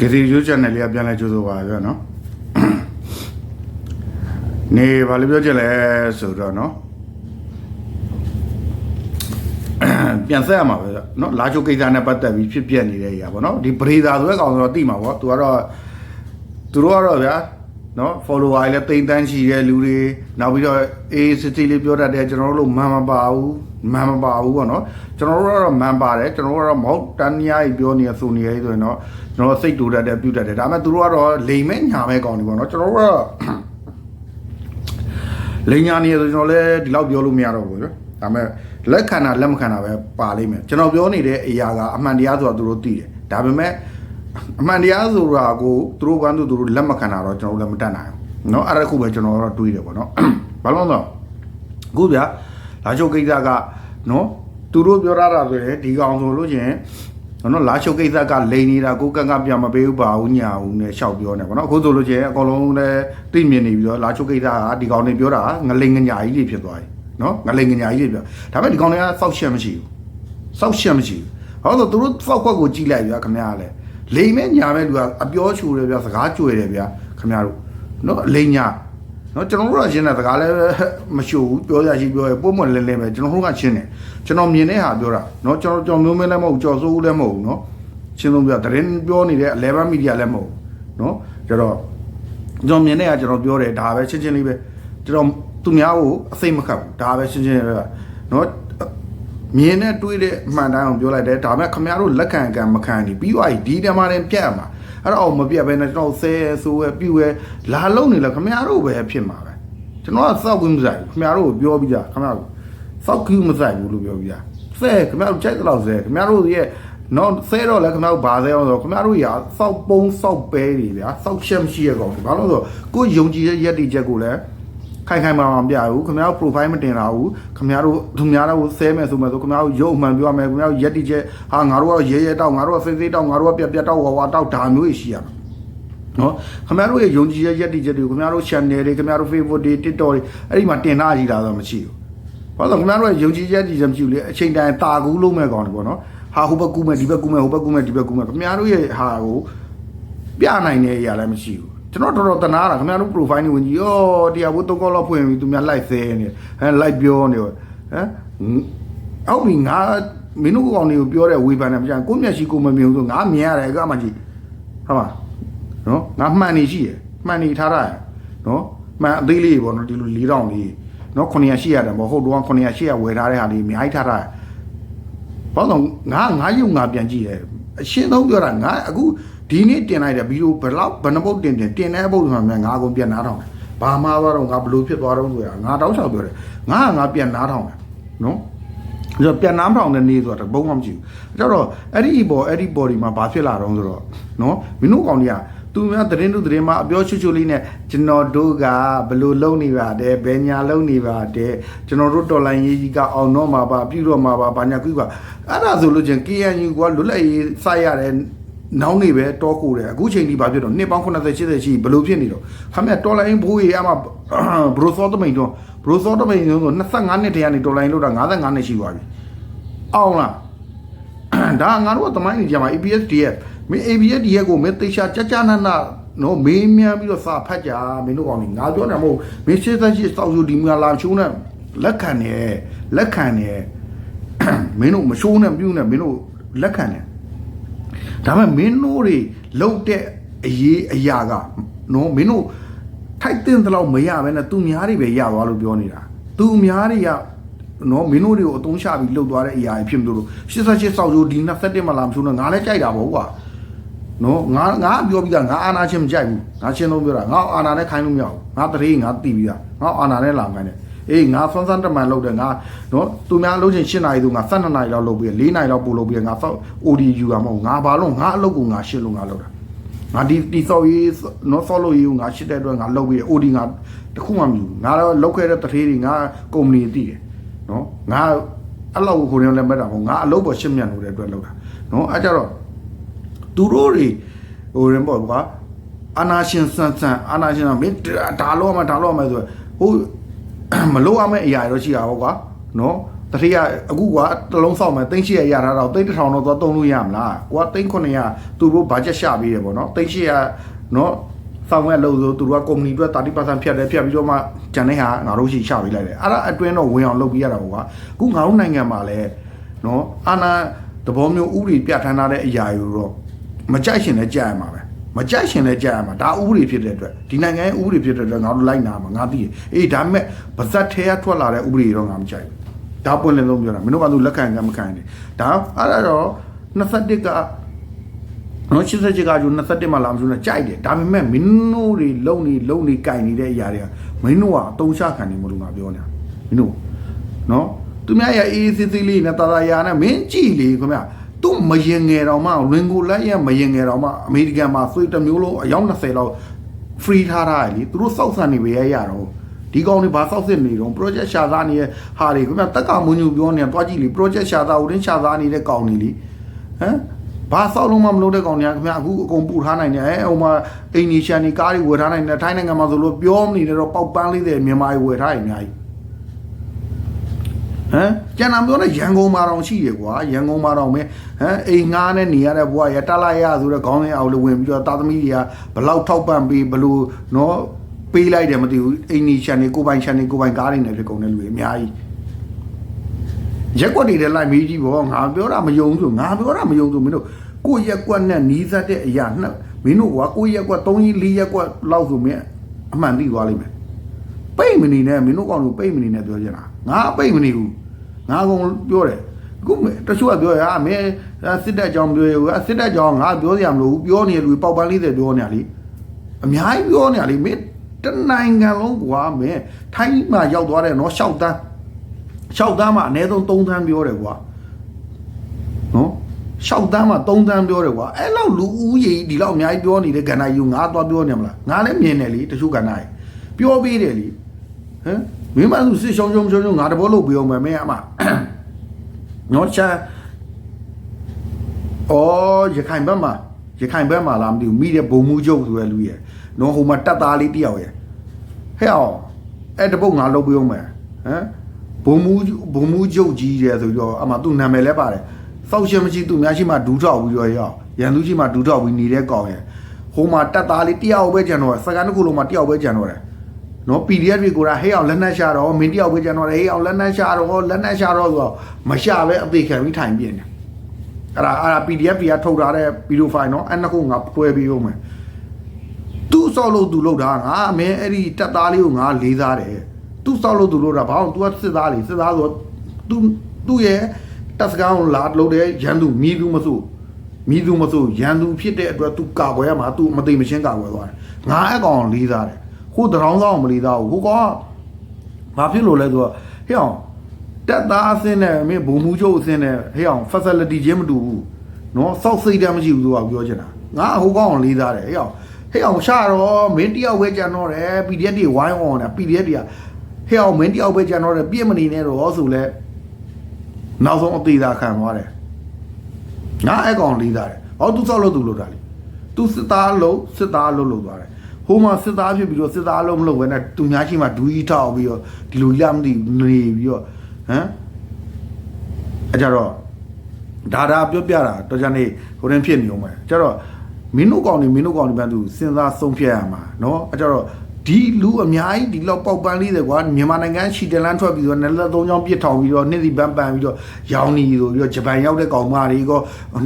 ဂရီရိုးချန်နယ်လေးကပြန်လဲကြိုးဆိုပါဗျာနော်နေဘာလို့ပြောချင်လဲဆိုတော့နော်ပြန်ဆက်ရမှာပဲနော်လာချိုကိစ္စနဲ့ပတ်သက်ပြီးဖြစ်ပြနေတဲ့နေရာပေါ့နော်ဒီပရိသာဆိုတဲ့ကောင်ဆိုတော့တိမှာပေါ့သူကတော့သူတို့ကတော့ဗျာ နော် follower တွေလည်းတိမ်တန်းချီတဲ့လူတွေနောက်ပြီးတော့ ACT လေးပြောတတ်တယ်ကျွန်တော်တို့လို့မန်မပါဘူးမန်မပါဘူးပေါ့နော်ကျွန်တော်တို့ကတော့မန်ပါတယ်ကျွန်တော်တို့ကတော့မဟုတ်တန်းညာကြီးပြောနေရဆိုနေရဆိုရင်တော့ကျွန်တော်စိတ်တူတတ်တယ်ပြုတ်တတ်တယ်ဒါပေမဲ့သူတို့ကတော့လိမ်မဲ့ညာမဲ့ကောင်တွေပေါ့နော်ကျွန်တော်တို့ကတော့လိန်ညာနေရဆိုကျွန်တော်လည်းဒီလောက်ပြောလို့မရတော့ဘူးနော်ဒါပေမဲ့လက်ခံတာလက်မခံတာပဲပါလိမ့်မယ်ကျွန်တော်ပြောနေတဲ့အရာကအမှန်တရားဆိုတာသူတို့သိတယ်ဒါပေမဲ့ အမှန်တရားဆိုတာကိုသူတို့ကန်းသူတို့လက်မခံတာတော့ကျွန်တော်လည်းမတတ်နိုင်ဘူးเนาะအဲ့ဒါတစ်ခုပဲကျွန်တော်တော့တွေးတယ်ပေါ့နော်ဘာလို့လဲဆိုတော့အခုဗျာလာချုပ်ကိစ္စကเนาะသူတို့ပြောရတာဆိုရင်ဒီကောင်ဆိုလို့ချင်းနော်လာချုပ်ကိစ္စကလိန်နေတာကိုကန့်ကပြန်မပေးဘူးပါဘူးညာဘူးနဲ့ရှောက်ပြောနေပေါ့နော်အခုဆိုလို့ချင်းအကောင်လုံးလည်းသိမြင်နေပြီးတော့လာချုပ်ကိစ္စကဒီကောင်တွေပြောတာငလိန်ငညာကြီးတွေဖြစ်သွားပြီနော်ငလိန်ငညာကြီးတွေပြောဒါပေမဲ့ဒီကောင်တွေကစောက်ရှက်မရှိဘူးစောက်ရှက်မရှိဘူးဟောတော့သူတို့စောက်ခွက်ကိုကြည့်လိုက်ဗျာခင်ဗျားလည်း လိန်မဲ့ညာမဲ့လူကအပြောချူတယ်ဗျာစကားကြွယ်တယ်ဗျာခင်ဗျားတို့နော်လိန်ညာနော်ကျွန်တော်တို့ကရှင်းတဲ့စကားလည်းမရှိဘူးပြောရရှိပြောရပုံမှန်လဲလဲပဲကျွန်တော်တို့ကရှင်းတယ်ကျွန်တော်မြင်တဲ့ဟာပြောတာနော်ကျွန်တော်ကျွန်တော်မျိုးမင်းလည်းမဟုတ်ကြော်စိုးဦးလည်းမဟုတ်ဘူးနော်ရှင်းဆုံးပြောသတင်းပြောနေတဲ့11 media လည်းမဟုတ်ဘူးနော်ကျတော့ကျွန်တော်မြင်တဲ့ဟာကျွန်တော်ပြောတယ်ဒါပဲရှင်းရှင်းလေးပဲကျွန်တော်သူများကိုအစိမ့်မခတ်ဘူးဒါပဲရှင်းရှင်းလေးပဲနော် မြင်နဲ့တွေးတဲ့အမှန်တိုင်းအောင်ပြောလိုက်တယ်ဒါပေမဲ့ခမရတို့လက်ခံကံမခံနေပြီးသွားပြီဒီတမရင်ပြတ်ရမှာအဲ့တော့မပြတ်ဘဲနဲ့ကျွန်တော်ဆဲဆိုးရပြူရလာလုံးနေလဲခမရတို့ပဲဖြစ်မှာပဲကျွန်တော်ကစောက်ကွင်းမဆိုင်ဘူးခမရတို့ကိုပြောပြီးကြခမရတို့စောက်ကွင်းမဆိုင်ဘူးလို့ပြောပြီးကြဆဲခမရတို့ကြိုက်တော့ဆဲခမရတို့ရဲ့နော်ဆဲတော့လဲခမရတို့ဘာဆဲအောင်ဆိုခမရတို့ရာစောက်ပုံးစောက်ပဲတွေဗျာစောက်ချက်မရှိရကောင်ဘာလို့လဲဆိုကိုယုံကြည်တဲ့ရက်တီချက်ကိုလည်း ခိုင်ခိုင်မာမာမပြဘူးခင်ဗျားတို့ profile မတင်လာဘူးခင်ဗျားတို့သူများတို့ဆဲမယ်ဆိုမယ်ဆိုခင်ဗျားတို့ရုပ်အမှန်ပြောရမယ်ခင်ဗျားတို့ရက်တိချက်ဟာငါတို့ကရဲရဲတောက်ငါတို့ကစိတ်စိတ်တောက်ငါတို့ကပြက်ပြက်တောက်ဝါဝါတောက်ဒါမျိုးကြီးရှိရမှာနော်ခင်ဗျားတို့ရဲ့ယုံကြည်ရဲ့ရက်တိချက်တွေကိုခင်ဗျားတို့ channel တွေခင်ဗျားတို့ Facebook တွေ TikTok တွေအဲ့ဒီမှာတင်လာကြည့်တာတော့မရှိဘူးဘာလို့ခင်ဗျားတို့ရဲ့ယုံကြည်ရက်တိချက်မရှိဘူးလေအချိန်တိုင်းတာကူးလုံးမဲ့ကောင်းတယ်ပေါ့နော်ဟာဟိုဘက်ကူးမဲ့ဒီဘက်ကူးမဲ့ဟိုဘက်ကူးမဲ့ဒီဘက်ကူးမဲ့ခင်ဗျားတို့ရဲ့ဟာကိုပြနိုင်တဲ့အရာလည်းမရှိဘူး ကျွန်တော်တော်တော်တနာတာခင်ဗျားတို့ profile နေဝင်ကြည့်ဩတရားဘိုးသုံးကောက်လောက်ဖွင့်ပြီးသူများ live ဆဲနေဟမ် live ပြောနေဟမ်အောက်ပြီးငါမင်းတို့ကောင်တွေကိုပြောတဲ့ဝေဖန်တယ်မကျန်ကိုမျက်ရှိကိုမမြင်ဘူးဆိုငါမြင်ရတယ်အကမှကြည့်ဟုတ်ပါနော်ငါမှန်နေရှိရမှန်နေထားတာနော်မှန်အသေးလေးပေါ့နော်ဒီလို၄တောင်လေးနော်900ရှိရတယ်ပေါ့ဟုတ်တော့900ရှိရဝယ်ထားတဲ့ဟာလေးအများကြီးထားတာဘာလို့ငါငါရုံငါပြန်ကြည့်တယ်အရှင်းဆုံးပြောတာငါအခု ဒီနေ့တင်လိုက်တဲ့ဗီဒီယိုဘယ်လောက်ဘယ်နှပုတ်တင်တင်တင်တဲ့ပုတ်ဆိုမှငါအကုန်ပြန်နားထောင်တယ်ဘာမှသွားတော့ငါဘလို့ဖြစ်သွားတော့ဆိုတာငါတောက်ချောက်ပြောတယ်ငါကငါပြန်နားထောင်တယ်နော်အဲ့တော့ပြန်နားထောင်တဲ့နေ့ဆိုတာဘုံမှမကြည့်ဘူးအဲ့တော့အဲ့ဒီဘောအဲ့ဒီ body မှာဘာဖြစ်လာတော့ဆိုတော့နော်မင်းတို့ကောင်တွေကသူများသတင်းတို့သတင်းမှာအပြောချွတ်ချွတ်လေးနဲ့ကျွန်တော်တို့ကဘလို့လုံနေပါတယ်ဘယ်ညာလုံနေပါတယ်ကျွန်တော်တို့တော်လိုင်းရေးကြီးကအောင်တော့မှာပါပြုတော့မှာပါဘာညာကွီကအဲ့ဒါဆိုလို့ချင်း KNU ကလွတ်လပ်ရေးစိုက်ရတယ် နောင်းနေပဲတောကိုတယ်အခုချိန်ဒီဘာဖြစ်တော့နှစ်ပေါင်း80 80ရှိဘလို့ဖြစ်နေတော့ခမရတော်လိုင်းဘိုးကြီးအမဘရိုစောတမိန်တော့ဘရိုစောတမိန်ဆို25နှစ်တည်းကနေတော်လိုင်းလို့တာ55နှစ်ရှိသွားပြီအောင်လားဒါငါတို့ကတမိုင်းနေကြမှာ ABS DF မင်း ABS DF ကိုမင်းတေချာကြကြနနနော်မေးမြန်းပြီးတော့စာဖတ်ကြမင်းတို့ကောင်နေငါပြောတယ်မဟုတ်မင်းရှင်းသရှိစောက်စုဒီမလာချိုးနဲ့လက်ခံနေလက်ခံနေမင်းတို့မချိုးနဲ့ပြုတ်နဲ့မင်းတို့လက်ခံနေ ဒါပေမဲ့မင်းတို့တွေလုံတဲ့အရေးအရာကနော်မင်းတို့ထိုက်တဲ့လောက်မရဘဲနဲ့သူများတွေပဲရသွားလို့ပြောနေတာသူများတွေကနော်မင်းတို့တွေကိုအသုံးချပြီးလှုပ်သွားတဲ့အရာတွေဖြစ်မလို့88စောက်ရိုးဒီ27မှာလာမချိုးနဲ့ငါလည်းကြိုက်တာပေါ့ကွာနော်ငါငါပြောပြီးသားငါအာနာချင်းမကြိုက်ဘူးငါချင်းလုံးပြောတာငါအာနာနဲ့ခိုင်းလို့မရဘူးငါတရေငါတီးပြီးသားငါအာနာနဲ့လာခိုင်းတယ် အေးငါဆွမ်းဆန်းတမန်လုပ်တယ်ငါနော်သူများအလုပ်ချင်း8နာရီသူငါ12နာရီလောက်လုပ်ပြီး4နာရီလောက်ပို့လုပ်ပြီးငါဆောက် ODU ကမဟုတ်ငါဘာလို့ငါအလုပ်ကိုငါရှင်းလို့ငါလုပ်တာငါဒီဒီဆောက်ရေးနော်ဆောက်လို့ရေးငါရှင်းတဲ့အတွက်ငါလုပ်ပြီး OD ငါတခုမှမယူငါတော့လုပ်ခဲ့တဲ့တထေးတွေငါကုမ္ပဏီတည်တယ်နော်ငါအဲ့လောက်ကိုကိုယ်လည်းမဲ့တာမဟုတ်ငါအလုပ်ပေါ်ရှင်းမြန်လို့တဲ့အတွက်လုပ်တာနော်အဲ့ကြတော့သူတို့တွေဟိုရင်ပေါ့ကွာအာနာရှင်ဆန်ဆန်အာနာရှင်ကမင်းဒါလို့မှဒါလို့မှဆိုဟို မလို့ရမယ့်အရာတွေတော့ရှိတာပေါ့ကွာနော်တတိယအခုကတလုံးဆောက်မယ်သိန်း800ရထားတော့သိန်း1000တော့သွားသုံးလို့ရမလားကိုကသိန်း900သူတို့ဘာဂျက်ရှာပေးတယ်ပေါ့နော်သိန်း800နော်ဆောက်မဲ့လို့ဆိုသူတို့ကကုမ္ပဏီအတွက်30%ဖြတ်တယ်ဖြတ်ပြီးတော့မှဂျန်တဲ့ဟာငါတို့ရှိချပေးလိုက်တယ်အဲ့ဒါအတွင်းတော့ဝင်အောင်လုပ်ပြရတာပေါ့ကွာအခုငါတို့နိုင်ငံမှာလည်းနော်အာနာသဘောမျိုးဥပဒေပြဋ္ဌာန်းထားတဲ့အရာယူတော့မကြိုက်ရှင်လည်းကြိုက်ရမှာပဲ မကြိုက်ရှင်လည်းကြိုက်ရမှာဒါဥပဒေဖြစ်တဲ့အတွက်ဒီနိုင်ငံရဲ့ဥပဒေဖြစ်တဲ့အတွက်ငါတို့လိုက်နာမှာငါသိတယ်အေးဒါပေမဲ့ဗဇက်ထဲကထွက်လာတဲ့ဥပဒေတော့ငါမကြိုက်ဘူးဒါပွင့်လင်းဆုံးပြောတာမင်းတို့ကသူလက်ခံကမခံနေဒါအဲ့ဒါတော့21ကနော်87ကကျူ21မှာလာမလို့ကြိုက်တယ်ဒါပေမဲ့မင်းတို့တွေလုံနေလုံနေကြိုင်နေတဲ့အရာတွေကမင်းတို့ကအတုံးချခံနေမလို့ငါပြောနေတာမင်းတို့နော်သူများရဲ့အေးစစ်စစ်လေးနဲ့တာတာယာနဲ့မင်းကြည့်လေခင်ဗျ သူမရင်ငယ်တော့မှရင်ကိုလက်ရဲ့မရင်ငယ်တော့မှအမေရိကန်မှာဆွေးတစ်မျိုးလုံးအယောက်20လောက် free ထားတာလေသူတို့စောက်ဆန်နေပဲရတော့ဒီကောင်တွေဘာစောက်စစ်နေတော့ project ရှာသားနေတဲ့ဟာတွေခင်ဗျတက်ကမွန်ညူပြောနေတာတွားကြည့်လေ project ရှာသားဦးရင်းရှာသားနေတဲ့ကောင်တွေလေဟမ်ဘာစောက်လုံးမမလုပ်တဲ့ကောင်တွေကခင်ဗျအခုအကုန်ပူထားနိုင်တယ်အဲဟိုမှာအိန္ဒိရှန်တွေကားတွေဝယ်ထားနိုင်တယ်ထိုင်းနိုင်ငံမှာဆိုလို့ပြောမနေတော့ပေါက်ပန်းလေးတွေမြန်မာတွေဝယ်ထားရင်အများကြီး ဟမ်ကျန်တာပြောနေရန်ကုန်မှာတော့ရှိရကွာရန်ကုန်မှာတော့မဲဟမ်အိမ်ငားနဲ့နေရတဲ့ဘွားရတလာရဆိုတော့ခေါင်းလေးအောင်လို့ဝင်ပြီးတော့တာသမီတွေကဘလောက်ထောက်ပံ့ပြီးဘလို့နော်ပေးလိုက်တယ်မသိဘူးအိမ်နီချန်တွေကိုပိုင်ချန်တွေကိုပိုင်ကားတွေနဲ့ဖြစ်ကုန်တဲ့လူတွေအများကြီးရက်ကွက်တွေလည်းလိုက်မေးကြည့်ပေါ့ငါပြောတာမယုံဆိုငါပြောတာမယုံဆိုမင်းတို့ကိုယ့်ရက်ကွက်နဲ့နီးစပ်တဲ့အရာနှစ်မင်းတို့ကကိုယ့်ရက်ကွက်3ကြီး4ရက်ကွက်လောက်ဆိုမင်းအမှန်သိသွားလိမ့်မယ်ပိတ်မနေနဲ့မင်းတို့ကောင်တို့ပိတ်မနေနဲ့ပြောချင်တာ ငါပိတ်မနေဘူးငါကောင်ပြောတယ်အခုတချို့ကပြောရမင်းစစ်တပ်ကြောင်ပြောရစစ်တပ်ကြောင်ငါပြောစရာမလိုဘူးပြောနေလူပေါက်ပန်း40ပြောနေရလေအများကြီးပြောနေရလေမင်းတနိုင်ငံလုံးကွာမင်းထိုင်းမှာရောက်သွားတယ်နော်6တန်း6တန်းမှာအနည်းဆုံး3တန်းပြောတယ်ကွာနော်6တန်းမှာ3တန်းပြောတယ်ကွာအဲ့လောက်လူဦးရေဒီလောက်အများကြီးပြောနေတဲ့ကဏ္ဍယူငါသွားပြောနေမလားငါလည်းမြင်တယ်လေတချို့ကဏ္ဍကြီးပြောပေးတယ်လေဟမ် မင်းမသူစစ်ရှုံးရှုံးရှုံးရှုံးငါတဘောလို့ပြောမယ်မင်းအမနော်ချာအော်ရခိုင်ဘက်မှာရခိုင်ဘက်မှာလားမသိဘူးမိတဲ့ဘုံမူကျုပ်ဆိုတဲ့လူရဲ့နော်ဟိုမှာတက်သားလေးတယောက်ရဲ့ဟဲ့အောင်အဲ့တပုတ်ငါလုပ်ပြောမယ်ဟမ်ဘုံမူဘုံမူကျုပ်ကြီးတယ်ဆိုတော့အမသူနာမည်လဲပါတယ်စောက်ရှင်မရှိသူများရှိမှဒူးထောက်ပြီးတော့ရောက်ရန်သူရှိမှဒူးထောက်ပြီးနေတဲ့ကောင်ရဲ့ဟိုမှာတက်သားလေးတယောက်ပဲကြံတော့စကန်တစ်ခုလုံးမှာတယောက်ပဲကြံတော့တယ် နော် PDF တွေကိုဒါဟဲ့အောင်လက်နက်ရှာတော့မင်းတယောက်ပဲကျွန်တော်ဟဲ့အောင်လက်နက်ရှာတော့လက်နက်ရှာတော့ဆိုတော့မရှာပဲအသေးခံပြီးထိုင်ပြင်းတယ်အဲ့ဒါအဲ့ဒါ PDF တွေကထုတ်ထားတဲ့ဗီဒီယိုဖိုင်နော်အဲ့နှစ်ခုငါဖွဲပြီးဦးမယ်သူ့ဆောက်လို့သူလုပ်တာငါအမင်းအဲ့ဒီတက်သားလေးကိုငါလေးစားတယ်သူ့ဆောက်လို့သူလုပ်တာဘာလို့ तू ကစစ်သားလေးစစ်သားဆိုတော့ तू သူ့ရဲ့တက်စကောင်းလာလုပ်တဲ့ရန်သူမိသူမဆိုမိသူမဆိုရန်သူဖြစ်တဲ့အတွက် तू ကာကွယ်ရမှာ तू မသိမချင်းကာကွယ်သွားတယ်ငါအကောင်လေးစားတယ် ဟိုတရောင်းဆောင်မလီသားဘူးဟိုကဘာဖြစ်လို့လဲဆိုတော့ဟဲ့အောင်တက်သားအစင်းနဲ့မင်းဘုံမူချုပ်အစင်းနဲ့ဟဲ့အောင် facility ချင်းမတူဘူးနော်စောက်စိတ်တမ်းမရှိဘူးဆိုတာပြောချင်တာငါဟိုကောင်လေးသားတယ်ဟဲ့အောင်ဟဲ့အောင်ရှာတော့မင်းတယောက်ပဲကြံတော့တယ် PDF တွေဝိုင်းအောင်တယ် PDF တွေကဟဲ့အောင်မင်းတယောက်ပဲကြံတော့တယ်ပြည့်မနေနဲ့တော့ဆိုလဲနောက်ဆုံးအသေးသာခံသွားတယ်ငါအဲ့ကောင်လေးသားတယ်ဟောသူစောက်လို့သူလို့တာလေသူစစ်သားလို့စစ်သားလို့လို့သွားတယ် ဟိုမှာစစ်သားဖြစ်ပြီးတော့စစ်သားလုံးမလုပ်ဘဲနဲ့သူများရှိမှဒူးကြီးထောက်ပြီးတော့ဒီလိုရမသိနေပြီးတော့ဟမ်အကြတော့ဒါဒါပြောပြတာတော်ကြနေဟိုရင်ဖြစ်နေအောင်မယ်ကြတော့မင်းတို့ကောင်နေမင်းတို့ကောင်နေပန်းသူစဉ်းစားဆုံးဖြတ်ရမှာเนาะအကြတော့ ဒီလူအများကြီးဒီလောက်ပေါက်ပန်းလေးတယ်ကွာမြန်မာနိုင်ငံရှီတလန်ထွက်ပြီးတော့နယ်လက်သုံးချောင်းပြစ်ထောင်ပြီးတော့နှစ်စီပန်းပန်းပြီးတော့ရောင်းနေဆိုပြီးတော့ဂျပန်ရောက်တဲ့ကောင်မတွေကော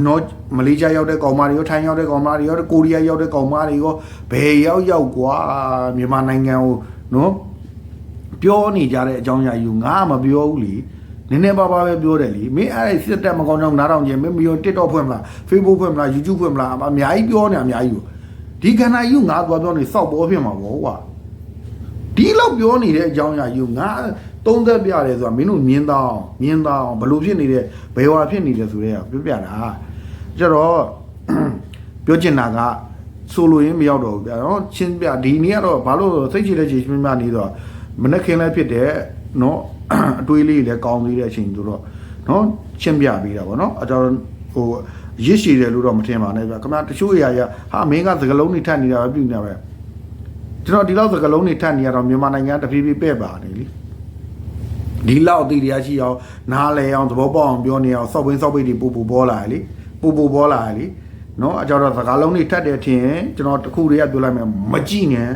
နော်မလေးရှားရောက်တဲ့ကောင်မတွေရောထိုင်းရောက်တဲ့ကောင်မတွေရောကိုရီးယားရောက်တဲ့ကောင်မတွေရောဘယ်ရောက်ရောက်ကွာမြန်မာနိုင်ငံကိုနော်ပြောနေကြတဲ့အကြောင်းအရာယူငါမပြောဘူးလေနည်းနည်းပါးပါးပဲပြောတယ်လေမင်းအဲ့ဒီစစ်တပ်မကောင်းတော့နားထောင်ခြင်းမင်းမယုံ TikTok ဖွင့်မလား Facebook ဖွင့်မလား YouTube ဖွင့်မလားအများကြီးပြောနေအများကြီးကိုဒီကဏ္ဍယူငါသွားပြောနေစောက်ပေါ်ဖြစ်မှာပေါ့ကွာ ဒီလောက်ပြောနေတဲ့အကြောင်းအရာယူငါသုံးသက်ပြတယ်ဆိုတာမင်းတို့မြင်တော့မြင်တော့ဘလို့ဖြစ်နေတယ်ဘယ်ဟောဖြစ်နေတယ်ဆိုတဲ့ကပြောပြတာကျတော့ပြောချင်တာကဆိုလိုရင်းမရောက်တော့ဘူးဗျာနော်ချင်းပြဒီနေ့ကတော့ဘာလို့စိတ်ချတဲ့ချိန်ချင်းများနေတော့မနှက်ခင်းလည်းဖြစ်တယ်နော်အတွေးလေးလည်းကောင်းသေးတဲ့အချိန်ဆိုတော့နော်ချင်းပြပေးတာဗောနော်အတော်ဟိုရစ်ရှည်တယ်လို့တော့မထင်ပါနဲ့ဗျာခင်ဗျာတချို့အရာရဟာမင်းကသကလုံးနေထက်နေတာပဲပြုနေတာပဲ ကျွန်တော်ဒီလောက်စကလုံးတွေထပ်နေရတော့မြန်မာနိုင်ငံတဖြည်းဖြည်းပဲ့ပါနေလीဒီလောက်အသေးတရားရှိအောင်နားလဲအောင်သဘောပေါက်အောင်ပြောနေအောင်စောက်ပင်းစောက်ပိတ်တွေပူပူပေါ်လာရလေပူပူပေါ်လာရလေနော်အကြောတော့စကားလုံးတွေထပ်တယ်ထင်ရင်ကျွန်တော်တခုတည်းကပြောလိုက်မယ်မကြည့်နဲ့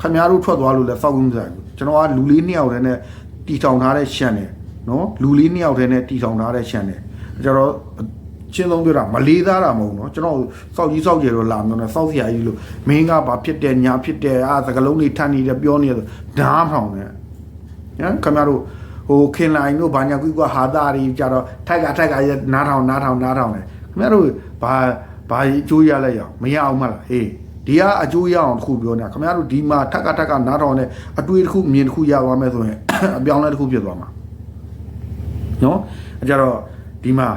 ခမများတို့ထွက်သွားလို့လဲစောက်ပင်းဆိုင်ဘူးကျွန်တော်ကလူလေးနှစ်ယောက်တည်းနဲ့တီထောင်ထားတဲ့ရှန်တယ်နော်လူလေးနှစ်ယောက်တည်းနဲ့တီထောင်ထားတဲ့ရှန်တယ်အကြောတော့ ချင်းဆုံးပြောတာမလေးသားတာမဟုတ်နော်ကျွန်တော်စောက်ကြီးစောက်ကြတော့လာမျိုးနဲ့စောက်စရာကြီးလို့မင်းကဘာဖြစ်တယ်ညာဖြစ်တယ်အာစကားလုံးတွေထပ်နေတယ်ပြောနေတယ်ဓာတ်ဖောင်တယ်နော်ခင်ဗျားတို့ဟိုခင်လိုင်းတို့ဘာညာကွီကွာဟာတာတွေကြတော့ထိုက်ကထိုက်ကရနားထောင်နားထောင်နားထောင်တယ်ခင်ဗျားတို့ဘာဘာအကျိုးရလဲရအောင်မရအောင်မလားဟေးဒီကအကျိုးရအောင်တစ်ခုပြောနေတာခင်ဗျားတို့ဒီမှာထက်ကထက်ကနားထောင်တဲ့အတွေ့တစ်ခုအမြင်တစ်ခုရသွားမယ်ဆိုရင်အပြောင်းလဲတစ်ခုဖြစ်သွားမှာနော်အဲကြတော့ဒီမှာ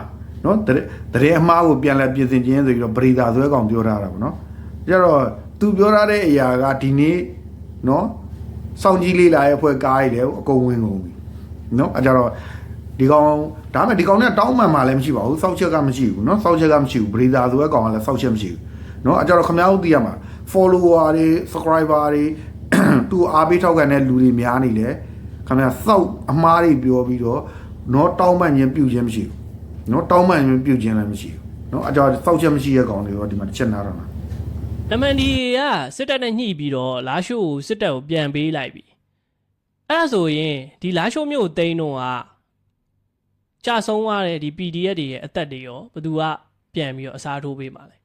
နော်တရေတရေအမှားကိုပြန်လဲပြင်ဆင်ခြင်းဆိုပြီးတော့ပရိသာဆွဲကောင်ပြောထားတာပေါ့နော်အဲကြတော့သူပြောထားတဲ့အရာကဒီနေ့နော်စောင့်ကြည့်လေးလာရဲ့အဖွဲ့ကားရည်တယ်အကုန်ဝင်ကုန်ပြီနော်အဲကြတော့ဒီကောင်ဒါမှမဟုတ်ဒီကောင်နဲ့တောင်းမှန်မှလည်းမရှိပါဘူးစောက်ချက်ကမရှိဘူးနော်စောက်ချက်ကမရှိဘူးဘရီသာဆိုတဲ့ကောင်ကလည်းစောက်ချက်မရှိဘူးနော်အဲကြတော့ခမ ्या တို့သိရမှာ follower တွေ subscriber တွေသူ့အားပေးထောက်ခံတဲ့လူတွေများနေလေခမ ्या စောက်အမားတွေပြောပြီးတော့နော်တောင်းမှန်ခြင်းပြုခြင်းမရှိဘူး နော်တောင်းမှန်ခြင်းပြုခြင်းလည်းမရှိဘူးနော်အဲကြတော့စောက်ချက်မရှိတဲ့ကောင်တွေတော့ဒီမှာတစ်ချက်နားတော့မှာ MNDAA ကစစ်တပ်နဲ့ညှိပြီးတော့လာရှိုးကိုစစ်တပ်ကိုပြန်ပေးလိုက်ပြီအဲ့ဒါဆိုရင်ဒီလာရှိုးမြို့တိန်းတော့ကကြာဆုံးသွားတဲ့ဒီ PDF တွေရဲ့အသက်တွေရောဘယ်သူကပြန်ပြီးတော့အစားထိုးပေးမှာလဲ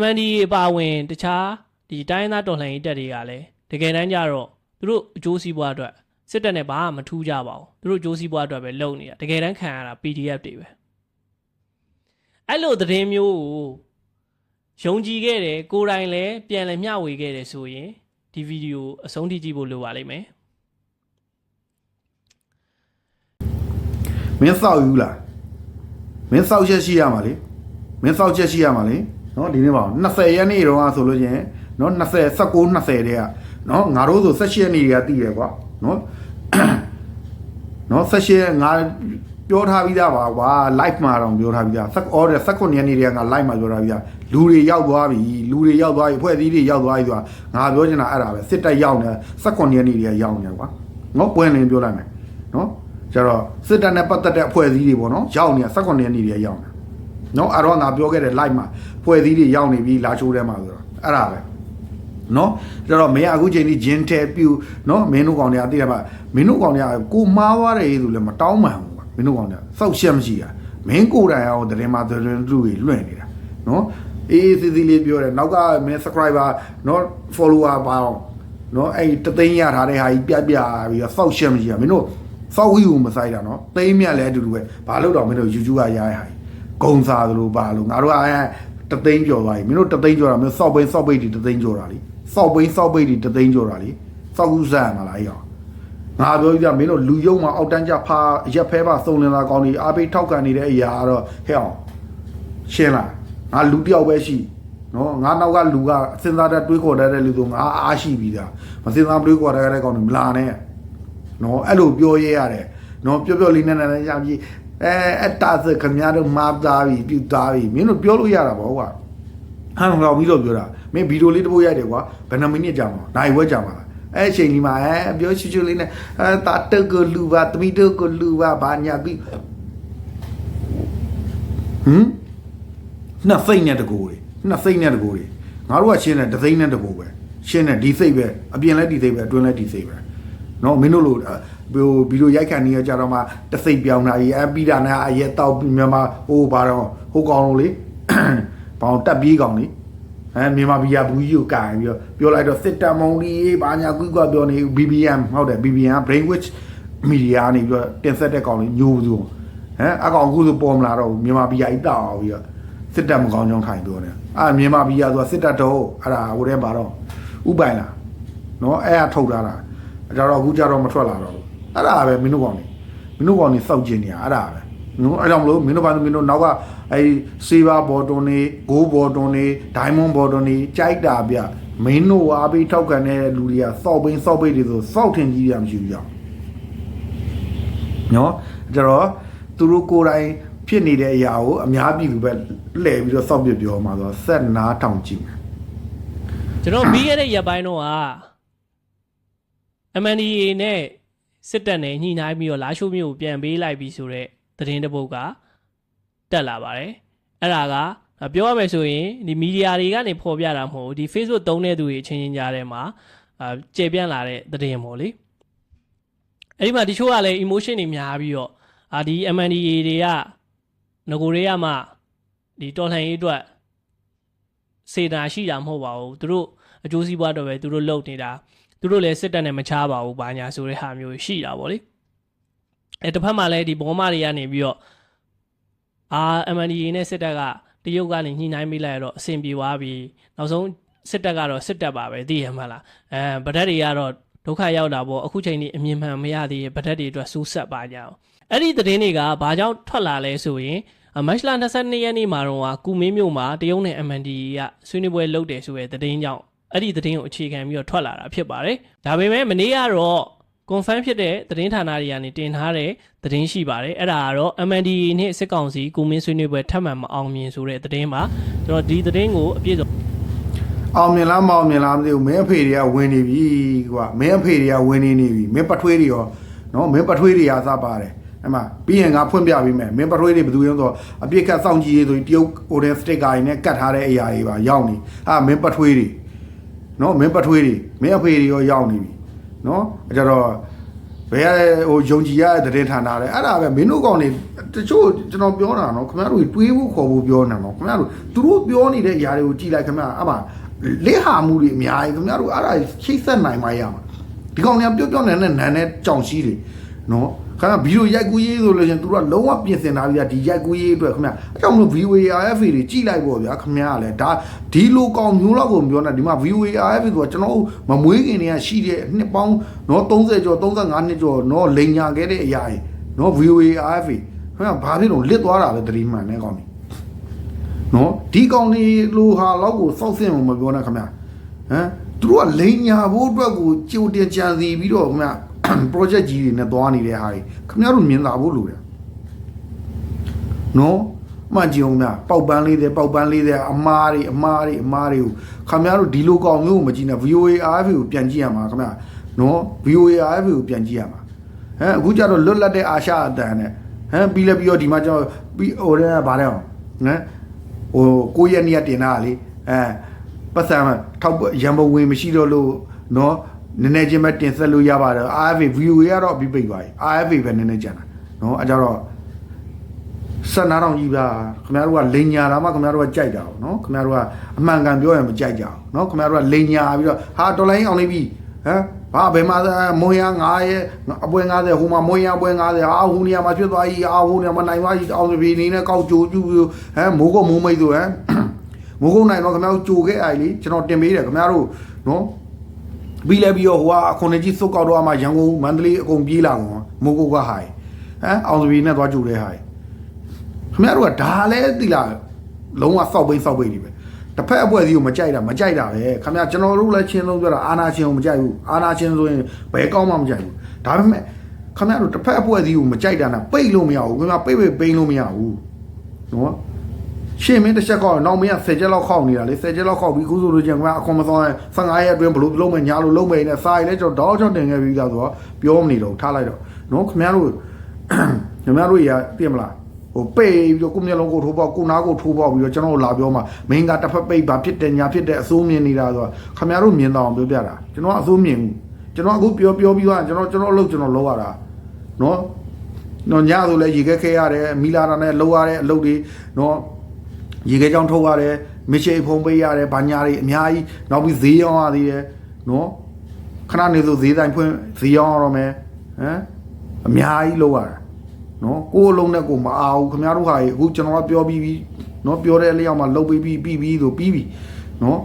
MNDAA အပါဝင်တခြားဒီတိုင်းသားတော်လှန်ရေးတပ်တွေကလည်းတကယ်တမ်းကျတော့သူတို့အကျိုးစီးပွားအတွက် စစ်တပ်နဲ့ဘာမှမထူးကြပါဘူးသူတို့အကျိုးစီးပွားအတွက်ပဲလုပ်နေတာတကယ်တမ်းခံရတာ PDF တွေပဲအဲ့လိုသတင်းမျိုးကိုယုံကြည်ခဲ့တယ်ကိုယ်တိုင်လည်းပြန်လည်းမျှဝေခဲ့တယ်ဆိုရင်ဒီဗီဒီယိုအဆုံးထိကြည့်ဖို့လိုပါလိမ့်မယ်မင်းစောက်ယူလားမင်းစောက်ချက်ရှိရမှာလေမင်းစောက်ချက်ရှိရမှာလေနော်ဒီနေ့ပါ20ရက်နေ့တော့ဆိုလို့ချင်းနော်20 19 20တည်းကနော်ငါတို့ဆို18ရက်နေ့တွေကတည်တယ်ကွာနော် နော်18ရက်ငါပြောထားပြီးသားပါကွာ live မှာတော့ပြောထားပြီးသားဆက် order 19ရက်နေ့တွေကငါ live မှာပြောထားပြီးသားလူတွေရောက်သွားပြီလူတွေရောက်သွားပြီဖွဲ့စည်းတွေရောက်သွားပြီဆိုတာငါပြောချင်တာအဲ့ဒါပဲစစ်တပ်ရောက်နေ19ရက်နေ့တွေကရောက်နေကွာနော်ပွင့်လင်းပြောလိုက်မယ်နော်ကျတော့စစ်တပ်နဲ့ပတ်သက်တဲ့အဖွဲ့အစည်းတွေပေါ့နော်ရောက်နေတာ18ရက်နေ့တွေရောက်နေနော်အဲ့တော့ငါပြောခဲ့တဲ့ live မှာအဖွဲ့အစည်းတွေရောက်နေပြီလာချိုးထဲမှာဆိုတော့အဲ့ဒါပဲ နော်ကျတော့မင်းအခုချိန်ကြီးဂျင်းတဲပြူနော်မင်းတို့ကောင်တွေကသိတယ်ပါမင်းတို့ကောင်တွေကကိုမားသွားတယ်ဆိုလည်းမတောင်းမှန်ဘူးကွာမင်းတို့ကောင်တွေကစောက်ရှက်မရှိတာမင်းကိုယ်တိုင်အောင်တရင်မှာတရင်သူတွေလွှင့်နေတာနော်အေးစီစီလေးပြောတယ်နောက်ကမင်း subscriber နော် follower ပါအောင်နော်အဲ့တသိန်းရထားတဲ့ဟာကြီးပြပြပြီးတော့စောက်ရှက်မရှိတာမင်းတို့စောက်ဝီကိုမဆိုင်တာနော်သိမ်းမြတ်လဲအတူတူပဲဘာလို့တော့မင်းတို့ YouTube ကရရဟိုင်ဂုံစာသလိုပါလို့ငါတို့ကအဲတသိန်းကျော်သွားပြီမင်းတို့တသိန်းကျော်တာမင်းစောက်ပိန်းစောက်ပိန်းဒီတသိန်းကျော်တာလी စောက်ပိန်းစောက်ပိန်းဒီတသိန်းကျော်တာလीစောက်ဥစားမှာလားအဲ့ရောငါပြောပြမင်းတို့လူယုံမှာအောက်တန်းကြဖာရက်ဖဲပါစုံလင်လာကောင်းဒီအားပေးထောက်ခံနေတဲ့အရာကတော့ဟဲ့အောင်ရှင်းလားငါလူတယောက်ပဲရှိနော်ငါနောက်ကလူကစဉ်းစားတဲ့တွေးခေါ်တတ်တဲ့လူဆိုငါအားရှိပြီးသားမစဉ်းစားတွေးခေါ်တတ်တဲ့ကောင်တွေမလာနဲ့နော်အဲ့လိုပြောရရတယ်နော်ပြောပြောလေးနဲ့နဲ့ရပြီအဲအတ္တစခမရတို့မာသားပြီပြူသားပြီမင်းတို့ပြောလို့ရတာပေါ့ကွာ ဟန်ကောင်ပြီးတော့ပြောတာမင်းဗီဒီယိုလေးတစ်ပုတ်ရိုက်တယ်ကွာဘယ်နှမိနစ်ကြာမှာနိုင်ဝဲကြာမှာလားအဲ့အချိန်ကြီးမှာအဲပြောချူချူလေးနဲ့အဲတာတုတ်ကိုလူပါတမိတုတ်ကိုလူပါဘာညာပြီးဟမ်နှစ်စိတ်နဲ့တကူတွေနှစ်စိတ်နဲ့တကူတွေငါတို့ကရှင်းတယ်တစ်စိတ်နဲ့တကူပဲရှင်းတယ်ဒီစိတ်ပဲအပြင်လဲဒီစိတ်ပဲအတွင်းလဲဒီစိတ်ပဲနော်မင်းတို့လိုဟိုဗီဒီယိုရိုက်ခံနေရကြတော့မှတစိတ်ပြောင်းတာကြီးအပြီးတာနဲ့အရက်တောက်မြန်မာဟိုဘာတော့ဟိုကောင်လုံးလေ ဘောင်တက်ပြေးကောင်လေအဲမြန်မာပြည်ကဘူးကြီးကိုကန်ပြီးတော့ပြောလိုက်တော့စစ်တမုံကြီးဘာညာကွီးကွာပြောနေ BBM ဟုတ်တယ် BBM brainwitch media နေပြီးတော့တင်ဆက်တဲ့ကောင်လေးညိုးစုဟမ်အကောင်အခုဆိုပေါ်မလာတော့ဘူးမြန်မာပြည်ကြီးတောက်ပြီးတော့စစ်တပ်မကောင်းကြောင်းထိုင်ပြောတယ်အာမြန်မာပြည်ကဆိုတာစစ်တပ်တော့အဲ့ဒါဟိုထဲမှာတော့ဥပိုင်လားနော်အဲ့အထုတ်ထားတာဒါတော့အခုကြတော့မထွက်လာတော့ဘူးအဲ့ဒါပဲမင်းတို့ကောင်နေမင်းတို့ကောင်နေစောက်ကျင်နေတာအဲ့ဒါပဲ နော်အဲ့ကြောင့်မလို့မင်းတို့ဘာလို့မင်းတို့နောက်ကအဲ့စီဗာဘော်တွန်နေဂိုးဘော်တွန်နေဒိုင်းမွန်ဘော်တွန်နေကြိုက်တာဗျမင်းတို့အားပေးထောက်ကန်တဲ့လူတွေကစောက်ပိန်းစောက်ပိန်းတွေဆိုစောက်ထင်ကြီးရမရှိဘူးကြောင်နော်ကြတော့သူတို့ကိုယ်တိုင်ဖြစ်နေတဲ့အရာကိုအများပြည်သူပဲလှည့်ပြီးတော့စောက်ပြပြောမှာဆိုဆက်နားထောင်ကြည့်မယ်ကျွန်တော်ပြီးခဲ့တဲ့ရက်ပိုင်းတော့က MNDAA နဲ့စစ်တပ်နဲ့ညှိနှိုင်းပြီးတော့လာရှိုးမြို့ကိုပြန်ပေးလိုက်ပြီဆိုတော့ သတင်းတစ်ပုဒ်ကတက်လာပါတယ်အဲ့ဒါကပြောရမယ်ဆိုရင်ဒီမီဒီယာတွေကနေဖော်ပြတာမဟုတ်ဘူးဒီ Facebook သုံးတဲ့သူတွေအချင်းချင်းကြားထဲမှာအာကျေပြန့်လာတဲ့သတင်းပေါ့လေအဲ့ဒီမှာဒီချို့ကလည်း emotion တွေများပြီးတော့အာဒီ MNDA တွေကငကိုတွေကမှဒီတော်လှန်ရေးအတွက်စေတာရှိတာမဟုတ်ပါဘူးသူတို့အကျိုးစီးပွားတော့ပဲသူတို့လုပ်နေတာသူတို့လည်းစစ်တပ်နဲ့မချပါဘူးဘာညာဆိုတဲ့ဟာမျိုးရှိတာပေါ့လေ အဲတစ်ဖက်မှာလည်းဒီဘောမတွေကနေပြီးတော့အာ MNDA နဲ့စစ်တပ်ကတရုတ်ကနေညှိနှိုင်းမိလိုက်ရတော့အဆင်ပြေသွားပြီနောက်ဆုံးစစ်တပ်ကတော့စစ်တပ်ပါပဲသိရမှာလားအဲဗဒက်တွေကတော့ဒုက္ခရောက်တာပေါ့အခုချိန်นี้အမြင်မှန်မရသေးရဲ့ဗဒက်တွေအတွက်စူးဆက်ပါကြအောင်အဲ့ဒီသတင်းတွေကဘာကြောင့်ထွက်လာလဲဆိုရင်မတ်လ22ရက်နေ့မှာတော့ကုမင်းမြို့မှာတရုတ်နဲ့ MNDA ကဆွေးနွေးပွဲလုပ်တယ်ဆိုတဲ့သတင်းကြောင့်အဲ့ဒီသတင်းကိုအခြေခံပြီးတော့ထွက်လာတာဖြစ်ပါတယ်ဒါပေမဲ့မနေ့ကတော့ confirm ဖြစ်တဲ့သတင်းဌာနတွေကနေတင်ထားတဲ့သတင်းရှိပါတယ်အဲ့ဒါကတော့ MNDA နဲ့စစ်ကောင်စီကုမင်းဆွေးနွေးပွဲထပ်မံမအောင်မြင်ဆိုတဲ့သတင်းပါကျွန်တော်ဒီသတင်းကိုအပြည့်စုံအောင်မြင်လားမအောင်မြင်လားမသိဘူးမင်းအဖေတွေကဝင်နေပြီကွာမင်းအဖေတွေကဝင်နေနေပြီမင်းပထွေးတွေရောနော်မင်းပထွေးတွေရာစပါတယ်အဲ့မှာပြီးရင်ငါဖွင့်ပြပေးမယ်မင်းပထွေးတွေဘယ်သူလဲဆိုတော့အပြစ်ခတ်စောင့်ကြည့်ရေးဆိုပြီးတရုတ်ဟိုတဲ့စတစ်ကာတွေနဲ့ကတ်ထားတဲ့အရာတွေပါရောက်နေအာမင်းပထွေးတွေနော်မင်းပထွေးတွေမင်းအဖေတွေရောရောက်နေပြီ နော်အဲ့ကြတော့ဘယ်ရဟိုယုံကြည်ရတဲ့တဲ့ဌာနလဲအဲ့ဒါပဲမင်းတို့ကောင်တွေတချို့ကျွန်တော်ပြောတာနော်ခင်ဗျားတို့တွေးဖို့ခေါ်ဖို့ပြောနေနော်ခင်ဗျားတို့သူတို့ပြောနေတဲ့အရာတွေကိုကြည်လိုက်ခင်ဗျာအဲ့မှာလက်ဟာမှုတွေအများကြီးခင်ဗျားတို့အဲ့ဒါချိတ်ဆက်နိုင်မှရမှာဒီကောင်တွေကပြောပြောနေနဲ့နန်းနဲ့ကြောင်ရှိတယ်နော် ခင်ဗျာဗီဒီယိုရိုက်ကူးရေးဆိုလို့ရှင်သူတို့ကလုံးဝပြင်ဆင်ထားပြီးသားဒီရိုက်ကူးရေးအတွက်ခင်ဗျာအကြောင်းလို့ VOARFA တွေကြည်လိုက်ပေါ့ဗျာခင်ဗျာကလည်းဒါဒီလိုကောင်မျိုးလောက်ကိုပြောနေဒီမှာ VOARFA ဆိုတော့ကျွန်တော်မမွေးခင်တွေကရှိတဲ့နှစ်ပေါင်းနော်30ကျော်35နှစ်ကျော်နော်လိန်ညာခဲ့တဲ့အရာကြီးနော် VOARFA ခင်ဗျာဘာဖြစ်လို့လစ်သွားတာပဲတတိမှန်နဲ့ကောင်နေနော်ဒီကောင်တွေလိုဟာလောက်ကိုစောက်စင်မပြောနဲ့ခင်ဗျာဟမ်သူတို့ကလိန်ညာဖို့အတွက်ကိုကြိုတင်ကြံစီပြီးတော့ခင်ဗျာ project ကြီးတွေနဲ့သွားနေတဲ့ဟာတွေခင်ဗျားတို့မြင်သာဖို့လိုတယ်နော်မှန်ကြည့်အောင်ဗျာပေါက်ပန်းလေးတဲ့ပေါက်ပန်းလေးတဲ့အမားတွေအမားတွေအမားတွေကိုခင်ဗျားတို့ဒီလိုကောင်မျိုးကိုမကြည့်နဲ့ VOA RF ကိုပြန်ကြည့်ရမှာခင်ဗျာနော် VOA RF ကိုပြန်ကြည့်ရမှာဟမ်အခုကျတော့လွတ်လပ်တဲ့အာရှအတန်နဲ့ဟမ်ပြီးလဲပြီးတော့ဒီမှာကျတော့ပြီးဟိုတဲ့ဗားတဲ့အောင်ဟမ်ဟိုကိုရက်နေ့ကတင်တာကလေအဲပတ်စံထောက်ရံပဝင်မရှိတော့လို့နော် နည်းနည်းချင်းပဲတင်ဆက်လို့ရပါတယ် RFA view ရတော့ပြီးပိတ်သွားပြီ RFA ပဲနည်းနည်းကျန်တာနော်အဲကြတော့ဆက်နာတော့ကြီးပါခင်ဗျားတို့ကလိန်ညာတာမှခင်ဗျားတို့ကကြိုက်တာ哦နော်ခင်ဗျားတို့ကအမှန်ကန်ပြောရင်မကြိုက်ကြအောင်နော်ခင်ဗျားတို့ကလိန်ညာပြီးတော့ဟာတော်လိုင်းအောင်လေးပြီဟမ်ဘာဘယ်မှာမွန်ရ9ရဲ့အပွဲ90ဟိုမှာမွန်ရအပွဲ90အာဟိုနေရာမှာဖြစ်သွားကြီးအာဟိုနေရာမှာနိုင်သွားကြီးအောင်ပြီနေနဲ့ကောက်ကြိုးကျူးဟမ်မိုးကမိုးမိတ်ဆိုဟမ်မိုးကုန်းနိုင်တော့ခင်ဗျားတို့ကြိုခဲ့အိုင်လीကျွန်တော်တင်ပေးတယ်ခင်ဗျားတို့နော် ပြီးလဲပြီးတော့ဟိုကအခွန်ကြီးစုတ်ကောက်တော့အမှရန်ကုန်မန္တလေးအကုန်ပြေးလာကုန်မိုးကုန်းကဟိုင်ဟမ်အောင်စပီနဲ့သွားကြိုတဲ့ဟိုင်ခင်ဗျားတို့ကဒါလဲတိလာလုံးဝစောက်ပိတ်စောက်ပိတ်နေပဲတစ်ဖက်အပွဲစီကိုမကြိုက်တာမကြိုက်တာပဲခင်ဗျာကျွန်တော်တို့လည်းချင်းလုံးပြောတာအာနာချင်းကိုမကြိုက်ဘူးအာနာချင်းဆိုရင်ဘယ်ကောင်းမှမကြိုက်ဘူးဒါပေမဲ့ခင်ဗျားတို့တစ်ဖက်အပွဲစီကိုမကြိုက်တာနဲ့ပိတ်လို့မရဘူးခင်ဗျာပိတ်ပိတ်ပိတ်လို့မရဘူးနော် ရှင်းမင်းတစ်ချက်ကောက်နောက်မင်းက10ချက်လောက်ခောက်နေတာလေ10ချက်လောက်ခောက်ပြီးခုဆိုလို့ကျန်ကအခွန်မဆောင်15ရက်အတွင်းဘလို့လုံးမညာလို့လုံးမနေစာရီလဲကျွန်တော်တောက်ချောက်တင်ခဲ့ပြီးသားဆိုတော့ပြောမနေတော့ထားလိုက်တော့နော်ခင်ဗျားတို့ခင်ဗျားတို့ရပြင်မလားဟိုပိတ်ပြီးတော့ကိုမျက်လုံးကိုထိုးပေါက်ကိုနားကိုထိုးပေါက်ပြီးတော့ကျွန်တော်လာပြောမှာမင်းကတစ်ဖက်ပိတ်ပါဖြစ်တယ်ညာဖြစ်တယ်အစိုးမြင်နေတာဆိုတော့ခင်ဗျားတို့မြင်တော့ပြောပြတာကျွန်တော်အစိုးမြင်ဘူးကျွန်တော်အခုပြောပြောပြီးတော့ကျွန်တော်ကျွန်တော်အလုပ်ကျွန်တော်လုပ်ရတာနော်နော်ညဆိုလဲရေခဲခဲရတယ်မီလာတာနဲ့လှုပ်ရတဲ့အလုပ်တွေနော် ရေခဲကြောင်ထုတ်ရတယ်မရှိဖုံပေးရတယ်ဗာညာတွေအများကြီးနောက်ပြီးဈေးရောင်းရသေးတယ်နော်ခဏနေဆိုဈေးဆိုင်ဖွင့်ဈေးရောင်းရတော့မယ်ဟမ်အများကြီးလောက်ရတာနော်ကိုယ်အလုံးနဲ့ကိုယ်မအားဘူးခင်ဗျားတို့ဟာကြီးအခုကျွန်တော်ကပြောပြီးပြီနော်ပြောတဲ့အလျောက်မှာလှုပ်ပြီးပြီးပြီးပြီးဆိုပြီးပြီနော်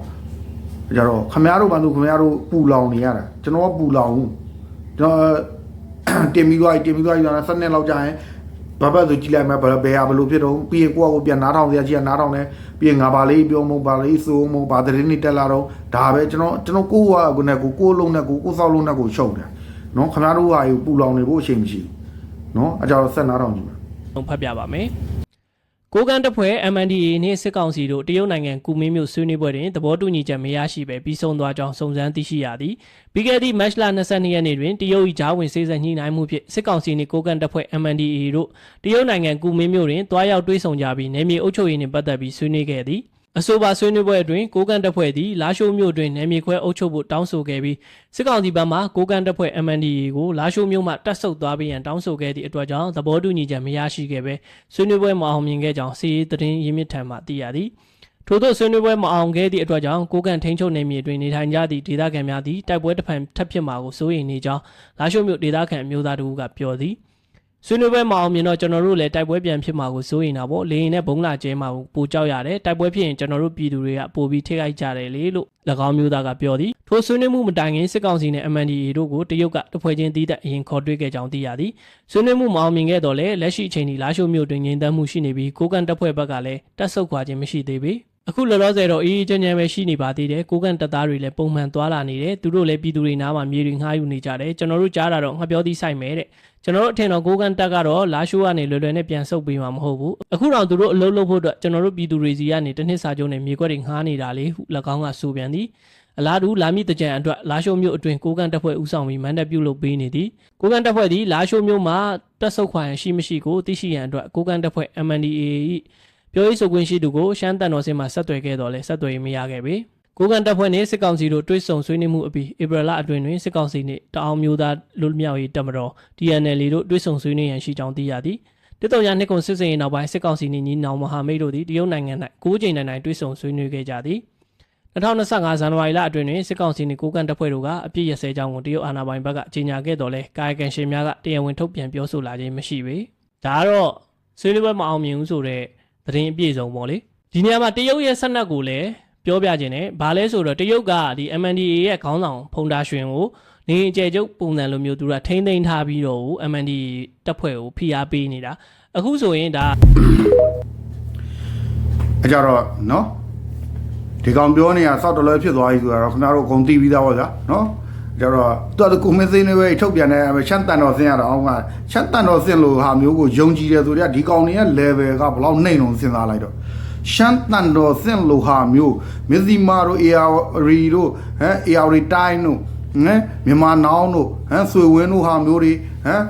အဲကြတော့ခင်ဗျားတို့ဘာလို့ခင်ဗျားတို့ပူလောင်နေရတာကျွန်တော်ကပူလောင်ဘူးကျွန်တော်တင်ပြီးသွားပြီတင်ပြီးသွားပြီဆိုတော့7နှစ်လောက်ကြာရင် ဘာပဲဆိုကြည့်လိုက်မယ်ဘယ်ဘယ်ဟာဘလို့ဖြစ်တော့ပြီးရင်ကိုယ့်အကိုပြန်နားထောင်စရာကြီးကနားထောင်တယ်ပြီးရင်ငါဘာလေးပြောမုံဘာလေးစိုးမုံဘာသတင်းတွေတက်လာတော့ဒါပဲကျွန်တော်ကျွန်တော်ကိုယ့်ဟာကိုနဲ့ကိုကိုယ်လုံးနဲ့ကိုကိုယ်ဆောက်လုံးနဲ့ကိုရှုပ်တယ်နော်ခင်ဗျားတို့ဟာယူပူလောင်နေဖို့အချိန်မရှိဘူးနော်အကြောင်းဆက်နားထောင်ကြည့်ပါဖတ်ပြပါမယ် ကိုကန်တပ်ဖွဲ့ MNDAA နှင့်စစ်ကောင်စီတို့တရုတ်နိုင်ငံကူမင်းမြို့ဆွေးနွေးပွဲတွင်သဘောတူညီချက်မရရှိဘဲပြီးဆုံးသွားကြောင်းစုံစမ်းသိရှိရသည်ပြီးခဲ့သည့်မတ်လ22ရက်နေ့တွင်တရုတ်၏ဂျားဝင်စေးစပ်ညှိနှိုင်းမှုဖြင့်စစ်ကောင်စီနှင့်ကိုကန်တပ်ဖွဲ့ MNDAA တို့တရုတ်နိုင်ငံကူမင်းမြို့တွင်တွားရောက်တွေ့ဆုံကြပြီးနယ်မြေအုပ်ချုပ်ရေးနှင့်ပတ်သက်ပြီးဆွေးနွေးခဲ့သည် အဆိုပါဆွေးနွေးပွဲအတွင်းကိုကန်တပ်ဖွဲ့သည်လာရှိုးမြို့တွင်နယ်မြေခွဲအုပ်ချုပ်ဖို့တောင်းဆိုခဲ့ပြီးစစ်ကောင်စီဘက်မှကိုကန်တပ်ဖွဲ့ MNDAA ကိုလာရှိုးမြို့မှတပ်ဆုတ်သွားပြီးရန်တောင်းဆိုခဲ့သည့်အတွက်ကြောင့်သဘောတူညီချက်မရရှိခဲ့ဘဲဆွေးနွေးပွဲမအောင်မြင်ခဲ့ကြောင်းစီရေးသတင်းရင်းမြစ်ထံမှသိရသည်ထို့သောဆွေးနွေးပွဲမအောင်ခဲ့သည့်အတွက်ကြောင့်ကိုကန်ထိန်ချုပ်နယ်မြေတွင်နေထိုင်ကြသည့်ဒေသခံများသည်တိုက်ပွဲတစ်ဖန်ထပ်ဖြစ်မှာကိုစိုးရိမ်နေကြောင်းလာရှိုးမြို့ဒေသခံအမျိုးသားတို့ကပြောသည် ဆွေးနွေးပွဲမအောင်မြင်တော့ကျွန်တော်တို့လည်းတိုက်ပွဲပြန်ဖြစ်မှာကိုစိုးရိမ်တာပေါ့လေရင်နဲ့ဘုံလာကျဲမှာကိုပိုကြောက်ရတယ်တိုက်ပွဲဖြစ်ရင်ကျွန်တော်တို့ပြည်သူတွေကပိုပြီးထိခိုက်ကြတယ်လေလို့၎င်းမျိုးသားကပြောသည်ထိုဆွေးနွေးမှုမတိုင်ခင်စစ်ကောင်စီနဲ့ MNDAA တို့ကိုတရုတ်ကတဖွဲ့ချင်းတီးတဲ့အရင်ခေါ်တွေ့ခဲ့ကြောင်းသိရသည်ဆွေးနွေးမှုမအောင်မြင်ခဲ့တော့လေလက်ရှိအချိန်ထိလာရှိုးမြို့တွင်ငြိမ်သက်မှုရှိနေပြီးကိုကန်တပ်ဖွဲ့ဘက်ကလည်းတပ်ဆုတ်ခွာခြင်းမရှိသေးပေ အခုလောလောဆယ်တော့အေးအေးချမ်းချမ်းပဲရှိနေပါသေးတယ်ကိုကန်တပ်သားတွေလည်းပုံမှန်သွားလာနေတယ်သူတို့လည်းပြည်သူတွေနားမှာမြေတွေငှားယူနေကြတယ်ကျွန်တော်တို့ကြားတာတော့ငှက်ပြောသီးဆိုင်မယ်တဲ့ကျွန်တော်တို့အထင်တော့ကိုကန်တက်ကတော့လာရှိုးကနေလွယ်လွယ်နဲ့ပြန်ဆုတ်ပေးမှာမဟုတ်ဘူးအခုတော့သူတို့အလုပ်လုပ်ဖို့အတွက်ကျွန်တော်တို့ပြည်သူတွေစီကနေတစ်နှစ်စာချုပ်နဲ့မြေခွက်တွေငှားနေတာလေဟု၎င်းကဆိုပြန်သည်အလားတူလာမည့်တကြံအတွက်လာရှိုးမြို့အတွင်ကိုကန်တက်ဖွဲ့ဦးဆောင်ပြီးမန်တပ်ပြုလုပ်ပေးနေသည်ကိုကန်တက်ဖွဲ့သည်လာရှိုးမြို့မှာတက်ဆုတ်ခွာရန်ရှိမရှိကိုသိရှိရန်အတွက်ကိုကန်တက်ဖွဲ့ MNDAA ၏ ပြောရေးဆိုခွင့်ရှိသူကိုရှမ်းတန်တော်စင်မှာဆက်သွယ်ခဲ့တော်လဲဆက်သွယ်မရခဲ့ပေကိုကန်တပ်ဖွဲ့နှင့်စစ်ကောင်စီတို့တွိတ်ဆုံဆွေးနွေးမှုအပြီးဧပြီလအတွင်းတွင်စစ်ကောင်စီနှင့်တအောင်မျိုးသားလူမျိုးရေးတပ်မတော် TNL တို့တွိတ်ဆုံဆွေးနွေးရန်ရှိကြောင်းသိရသည်တစ်တော်ရနှစ်ကုန်စစ်စင်ရင်နောက်ပိုင်းစစ်ကောင်စီနှင့်ညီနောင်မဟာမိတ်တို့သည်တရုတ်နိုင်ငံ၌၉ကြိမ်တိုင်တိုင်တွိတ်ဆုံဆွေးနွေးခဲ့ကြသည်2025ဇန်နဝါရီလအတွင်းတွင်စစ်ကောင်စီနှင့်ကိုကန်တပ်ဖွဲ့တို့ကအပြစ်ရစဲကြောင်းကိုတရုတ်အာဏာပိုင်ဘက်ကကြေညာခဲ့တော်လဲကာယကံရှင်များကတရားဝင်ထုတ်ပြန်ပြောဆိုလာခြင်းမရှိပေဒါကတော့ဆွေးနွေးပွဲမအောင်မြင်ဘူးဆိုတဲ့ သတင်းအပြည့်စုံပေါ့လေဒီနေရာမှာတရုတ်ရဲ့ဆက်နက်ကိုလည်းပြောပြခြင်းနဲ့ဘာလဲဆိုတော့တရုတ်ကဒီ MNDAA ရဲ့ခေါင်းဆောင်ဖုန်ဒါရွှင်ကိုနေအကျယ်ကျုပ်ပုံစံလိုမျိုးသူကထိမ့်သိမ်းထားပြီးတော့ MNDAA တပ်ဖွဲ့ကိုဖိအားပေးနေတာအခုဆိုရင်ဒါအကြတော့နော်ဒီကောင်ပြောနေတာစောက်တလွဲဖြစ်သွားပြီဆိုတော့ခင်ဗျားတို့အကုန်သိပြီးသားပါဗျာနော် ကြတော့သူကကိုမင်းသိနေပဲထုတ်ပြန်တယ်ရှမ်းတန်တော်ဆင်းရတော့အောင်ကရှမ်းတန်တော်ဆင်းလို့ဟာမျိုးကိုယုံကြည်တယ်ဆိုတော့ဒီကောင်တွေရဲ့ level ကဘယ်လောက်နှိမ့်လုံးစဉ်းစားလိုက်တော့ရှမ်းတန်တော်ဆင်းလို့ဟာမျိုးမဇီမာတို့ AR တို့ဟမ် AR တိုင်းတို့ဟမ်မြန်မာနောင်တို့ဟမ်ဆွေဝင်းတို့ဟာမျိုးတွေဟမ်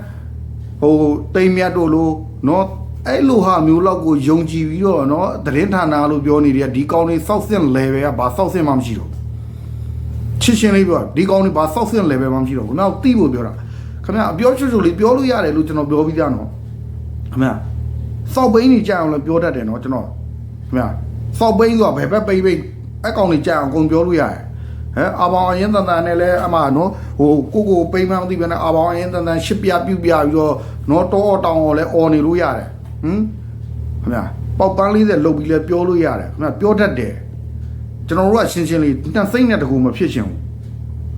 ဟိုတိမ်မြတ်တို့လို့နော်အဲ့လိုဟာမျိုးလောက်ကိုယုံကြည်ပြီးတော့နော်သတင်းဌာနလို့ပြောနေတယ်ဒီကောင်တွေစောက်ဆင့် level ကဘာစောက်ဆင့်မှမရှိတော့ ချစ်ချင်းလေးပြောဒီကောင်တွေဘာစောက်ဆင့် level မှမရှိတော့ဘူးနောက်တိဖို့ပြောတာခင်ဗျာအပြောချွတ်ချွတ်လေးပြောလို့ရတယ်လို့ကျွန်တော်ပြောပြီးသားနော်ခင်ဗျာစောက်ဘိန်းကြီးကြအောင်လည်းပြောတတ်တယ်နော်ကျွန်တော်ခင်ဗျာစောက်ဘိန်းဆိုတာဘယ်ဘက်ပိတ်ပိတ်အကောင်တွေကြအောင်အကုန်ပြောလို့ရတယ်ဟမ်အဘောင်အရင်တန်တန်နဲ့လဲအမနော်ဟိုကိုကိုပိန်းမန်းသိပဲနဲ့အဘောင်အရင်တန်တန်ရှစ်ပြပြူပြပြီးတော့နော်တောတောင်ကိုလည်းអော်နေလို့ရတယ်ဟမ်ခင်ဗျာပေါက်ပန်း40လုတ်ပြီးလဲပြောလို့ရတယ်ခင်ဗျာပြောတတ်တယ် ကျွန်တော်တို့ကရှင်းရှင်းလေးနှစ်စိမ့်နဲ့တကူမဖြစ်ချင်ဘူး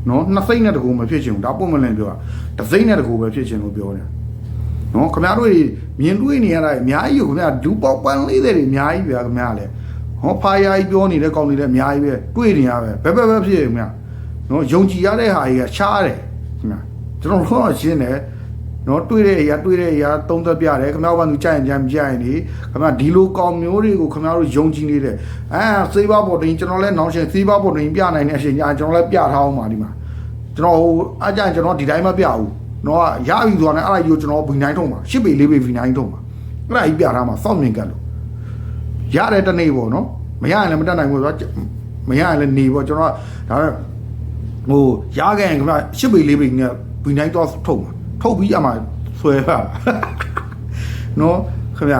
နော်နှစ်စိမ့်နဲ့တကူမဖြစ်ချင်ဘူးဒါပုံမလင်ပြောတာတစ်စိမ့်နဲ့တကူပဲဖြစ်ချင်လို့ပြောတယ်နော်ခင်ဗျားတို့တွေမြင်တွေ့နေရတာအများကြီးကိုခင်ဗျာလူပေါက်ပန်း40တွေအများကြီးဗျာခင်ဗျာလည်းဟောဖာယာကြီးပြောနေတဲ့ကောင်တွေလည်းအများကြီးပဲတွေ့နေရပဲဘယ်ဘက်ဘက်ဖြစ်ရင်မြနော်ယုံကြည်ရတဲ့ဟာကြီးကရှားတယ်ခင်ဗျကျွန်တော်တို့ကရှင်းတယ် နော်တွေ့တဲ့အရာတွေ့တဲ့အရာသုံးသက်ပြတယ်ခင်ဗျားကသူကြိုက်ရင်ကြိုက်မကြိုက်ရင်ဒီခင်ဗျာဒီလိုကောင်မျိုးတွေကိုခင်ဗျားတို့ယုံကြည်နေတယ်အဲစေးပါပေါ်တင်ကျွန်တော်လည်းနောင်ရှင်စေးပါပေါ်တင်ပြနိုင်တဲ့အချိန်ညာကျွန်တော်လည်းပြထားအောင်ပါဒီမှာကျွန်တော်ဟိုအကြံကျွန်တော်ဒီတိုင်းမပြဘူးနော်ရပြီဆိုတာနဲ့အဲ့ဒါကြီးကိုကျွန်တော်ဗီနိုင်ထုံးပါရှစ်ပေလေးပေဗီနိုင်ထုံးပါအဲ့ဒါကြီးပြထားမှာစောင့်မြင်ကတ်လို့ရတဲ့တနေ့ပေါ့နော်မရရင်လည်းမတတ်နိုင်ဘူးဆိုတော့မရရင်လည်းနေပေါ့ကျွန်တော်ကဒါပေမဲ့ဟိုရခဲ့ရင်ခင်ဗျရှစ်ပေလေးပေနဲ့ဘီနိုင်တော့ထုတ်မှာ ထုတ်ပြီးအမှဆွဲပါနော်ခင်ဗျ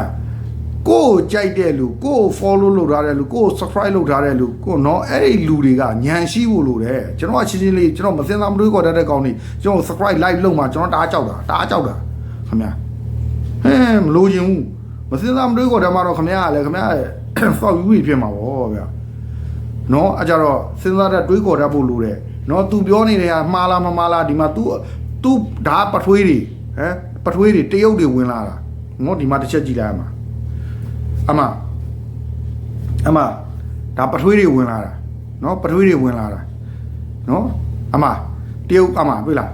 ကိုယ်ကြိုက်တဲ့လူကိုယ် follow လုပ်ထားတဲ့လူကိုယ် subscribe လုပ်ထားတဲ့လူကိုယ်နော်အဲ့ဒီလူတွေကညံရှိဖို့လိုတယ်ကျွန်တော်ကချင်းချင်းလေးကျွန်တော်မစင်သားမတွေးခေါ်တတ်တဲ့ကောင်တွေကျွန်တော် subscribe live လုပ်မှာကျွန်တော်တအားကြောက်တာတအားကြောက်တာခင်ဗျဟဲမလို့ချင်ဘူးမစင်စားမတွေးခေါ်တယ်မှာတော့ခမရကလည်းခမရရဲ့စောက်ယူပြီးဖြစ်မှာပေါ့ဗျာနော်အကြတော့စဉ်းစားတဲ့တွေးခေါ်တတ်ဖို့လိုတယ်နော် तू ပြောနေတဲ့ဟာမှားလားမမှားလားဒီမှာ तू तू ဒါပထွေးတွေဟမ်ပထွေးတွေတရုတ်တွေဝင်လာတာနော်ဒီမှာတစ်ချက်ကြည့်လိုက်အမအမအမဒါပထွေးတွေဝင်လာတာနော်ပထွေးတွေဝင်လာတာနော်အမတရုတ်အမတွေ့လား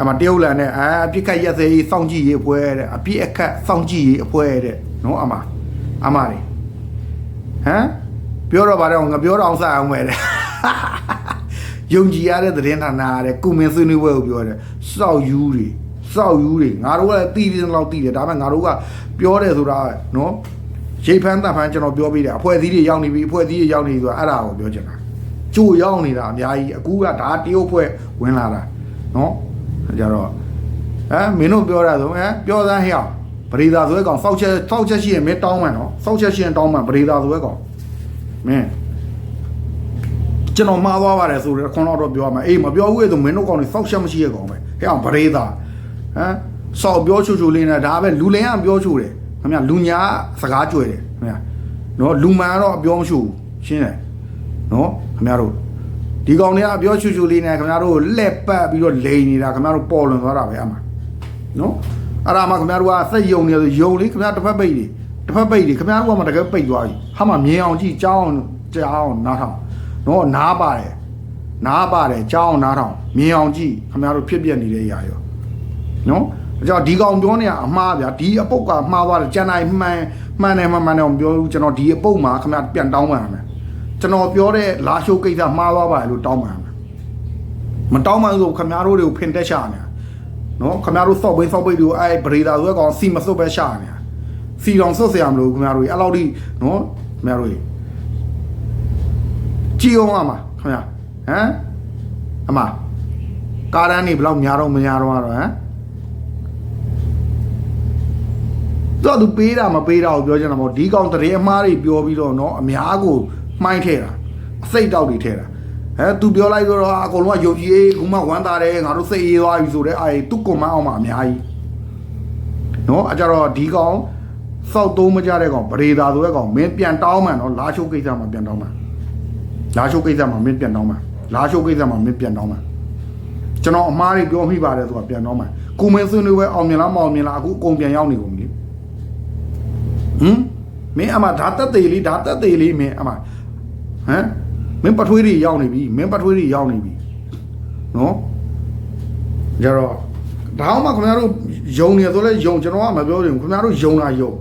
အမတရုတ်လန်နဲ့အာအပြစ်ခတ်ရက်စေးစောင့်ကြည့်ရေးအဖွဲ့တဲ့အပြစ်အခတ်စောင့်ကြည့်ရေးအဖွဲ့တဲ့နော်အမအမတွေဟမ်ပြောတော့ပါတယ်ငါပြောတော့အောင်စအောင်မယ်တဲ့ ယုံကြည်ရတဲ့သတင်းဌာနရတဲ့ကုမင်းဆွေးနွေးပွဲကိုပြောတယ်စောက်ယူတွေစောက်ယူတွေငါတို့ကလည်းတီးပြီးတော့တီးတယ်ဒါပေမဲ့ငါတို့ကပြောတယ်ဆိုတာနော်ရိတ်ဖန်းတပ်ဖန်းကျွန်တော်ပြောပြီးတယ်အဖွဲ့အစည်းတွေရောက်နေပြီအဖွဲ့အစည်းတွေရောက်နေပြီဆိုတာအဲ့ဒါကိုပြောချင်တာကြိုရောက်နေတာအများကြီးအခုကဒါတရုတ်ဖွဲ့ဝင်လာတာနော်ကြတော့ဟမ်မင်းတို့ပြောတာဆိုဟမ်ပြောသားဟဲ့အောင်ပရိသာဆိုရဲကောင်စောက်ချက်စောက်ချက်ရှိရင်မင်းတောင်းမှန်နော်စောက်ချက်ရှိရင်တောင်းမှန်ပရိသာဆိုရဲကောင်မင်း ကျွန်တော်မှားသွားပါတယ်ဆိုတော့ခွန်တော်တော့ပြောမှာအေးမပြောဘူးလေဆိုမင်းတို့ကောင်တွေစောက်ချက်မရှိရကောင်ပဲဟဲ့အောင်ပရိသာဟမ်စောက်ပြောချူချူလေးနဲ့ဒါပဲလူလင်ကပြောချူတယ်ခင်ဗျလူညာစကားကြွယ်တယ်ခင်ဗျနော်လူမှန်ကတော့အပြောမရှိဘူးရှင်းတယ်နော်ခင်ဗျတို့ဒီကောင်တွေကအပြောချူချူလေးနဲ့ခင်ဗျားတို့လက်ပတ်ပြီးတော့လိန်နေတာခင်ဗျားတို့ပေါ်လွန်သွားတာပဲအမှနော်အဲ့ဒါမှခင်ဗျားတို့ကစက်ယုံနေဆိုယုံလေခင်ဗျားတစ်ဖက်ပိတ်တွေတစ်ဖက်ပိတ်တွေခင်ဗျားတို့ကမှတကယ်ပိတ်သွားပြီဟာမှမြင်အောင်ကြည့်ကြောင်းကြောင်းနားထောင် နော်နားပါတယ်နားပါတယ်ကြောင်းနားထောင်မြင်အောင်ကြည့်ခင်ဗျားတို့ဖြစ်ပြနေတဲ့ຢာရောနော်အကြောင်းဒီကောင်ပြောနေတာအမှားဗျာဒီအပုတ်ကမှားသွားတယ်ကျန်တိုင်းမှန်မှန်တယ်မှန်မှန်တယ်မပြောဘူးကျွန်တော်ဒီအပုတ်မှာခင်ဗျားပြန်တောင်းပန်ရမယ်ကျွန်တော်ပြောတဲ့လာရှုပ်ကိစ္စမှားသွားပါတယ်လို့တောင်းပန်ရမယ်မတောင်းပန်ဆိုခင်ဗျားတို့တွေကိုဖင်တက်ရှာနေတာနော်ခင်ဗျားတို့စောက်ပိန်းစောက်ပိန်းတွေကိုအဲဘရေဒါဆိုတဲ့ကောင်စီမစွတ်ပဲရှာနေတာစီတော်စွတ်စရာမလိုခင်ဗျားတို့အဲ့လောက်ထိနော်ခင်ဗျားတို့ ကြည်အောင်အမခင်ဗျာဟမ်အမကားတန်းနေဘယ်လောက်များတော့မများတော့တော့ဟမ်တော့သူပေးတာမပေးတာကိုပြောချင်တာမဟုတ်ဒီကောင်တရေအမားတွေပြောပြီးတော့နော်အများကိုမှိုင်းထဲတာအစိတ်တောက်တွေထဲတာဟဲသူပြောလိုက်တော့အကုန်လုံးကယုံကြည်ရေးခုမှဝမ်းသာတယ်ငါတို့စိတ်အေးသွားပြီဆိုတဲ့အဲသူကွန်မန့်အောင်မှာအများကြီးနော်အကြတော့ဒီကောင်စောက်သုံးမကြတဲ့ကောင်ပရေသာဆိုတဲ့ကောင်မင်းပြန်တောင်းမှန်နော်လာချိုးကိစ္စမှာပြန်တောင်းမှန် လာချိုးကိစ္စမှာမင်းပြန်တောင်းမှန်လာချိုးကိစ္စမှာမင်းပြန်တောင်းမှန်ကျွန်တော်အမားတွေပြောမိပါတယ်ဆိုတာပြန်တောင်းမှန်ကိုမင်းဆွေးနွေးပွဲအောင်မြင်လားမအောင်မြင်လားအခုအကုန်ပြန်ရောက်နေကုန်ပြီဟမ်မင်းအမဒါတက်သေးလေးဒါတက်သေးလေးမင်းအမဟမ်မင်းပထွေးတွေရောက်နေပြီမင်းပထွေးတွေရောက်နေပြီနော်ကြတော့ဒါမှမခင်ဗျားတို့ယုံနေဆိုလဲယုံကျွန်တော်ကမပြောချင်ဘူးခင်ဗျားတို့ယုံတာယုံ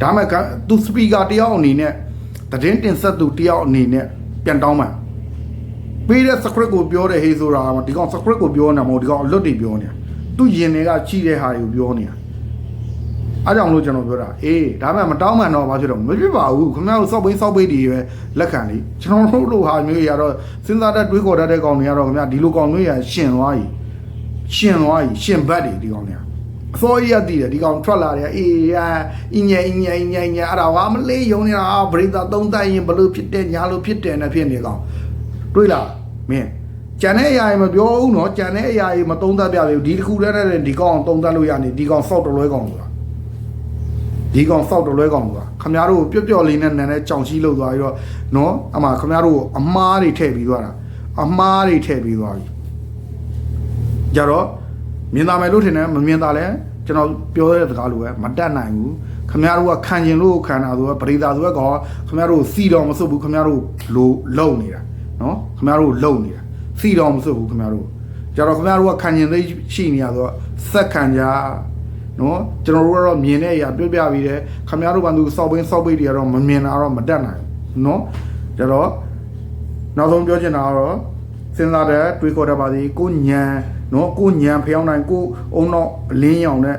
ဒါမှသူစပီကာတယောက်အနေနဲ့ တည်င်းတင်ဆက်သူတယောက်အနေနဲ့ပြန်တောင်းမှန်ပေးတဲ့ script ကိုပြောတဲ့ဟေးဆိုတာကဒီကောင် script ကိုပြောနေတာမဟုတ်ဒီကောင်အလွတ်တွေပြောနေတာသူယင်တွေကကြီးတဲ့ဟာတွေကိုပြောနေတာအားကြောင့်လို့ကျွန်တော်ပြောတာအေးဒါမှမတောင်းမှန်တော့ဘာဖြစ်တော့မဖြစ်ပါဘူးခင်ဗျားတို့စောက်ပိန်းစောက်ပိန်းတွေပဲလက်ခံလေကျွန်တော်တို့လိုဟာမျိုးရတော့စဉ်းစားတတ်တွေးခေါ်တတ်တဲ့ကောင်တွေကတော့ခင်ဗျာဒီလိုကောင်မျိုးရရှင်သွားပြီရှင်သွားပြီရှင်ဘတ်တွေဒီကောင်တွေ အစိုးရတည်တယ်ဒီကောင်ထွက်လာတယ်အေးအာအင်းညအင်းညအင်းညအင်းညအဲ့ဒါဟာမလေးယုံနေတာဗရိသာသုံးတိုက်ရင်ဘလို့ဖြစ်တယ်ညာလို့ဖြစ်တယ်နဲ့ဖြစ်နေကောင်တွေးလားမင်းကြံတဲ့အရာကြီးမပြောဘူးနော်ကြံတဲ့အရာကြီးမသုံးသပ်ပြဘူးဒီတစ်ခုတည်းနဲ့ဒီကောင်သုံးသပ်လို့ရနေဒီကောင်စောက်တလွဲကောင်ဆိုတာဒီကောင်စောက်တလွဲကောင်ကခမရတို့ကိုပျော့ပျော့လေးနဲ့နန်းနဲ့ကြောင်ချီလို့သွားပြီးတော့နော်အမှခမရတို့ကိုအမားတွေထည့်ပြီးသွားတာအမားတွေထည့်ပြီးသွားပြီကြတော့ မြင်သာမယ်လို့ထင်တယ်မမြင်သာလဲကျွန်တော်ပြောတဲ့စကားလိုပဲမတတ်နိုင်ဘူးခမရတို့ကခံကျင်လို့ခံတာဆိုတော့ပရိသာဆိုတော့ကောင်ခမရတို့စီတော်မစွတ်ဘူးခမရတို့လိုလုံနေတာနော်ခမရတို့လုံနေတာစီတော်မစွတ်ဘူးခမရတို့ကြတော့ခမရတို့ကခံကျင်သိရှိနေရဆိုတော့စက်ခံကြနော်ကျွန်တော်တို့ကတော့မြင်တဲ့အရာတွေ့ပြပြီးတယ်ခမရတို့ဘာလို့စောက်ဘင်းစောက်ပိတ်တွေကတော့မမြင်တာတော့မတတ်နိုင်ဘူးနော်ဒါတော့နောက်ဆုံးပြောချင်တာကတော့စဉ်းစားတဲ့တွေးခေါ်တတ်ပါသည်ကိုညံ နော်ကိုညံဖျောင်းနိုင်ကိုအုံတော့အလင်းရောင်နဲ့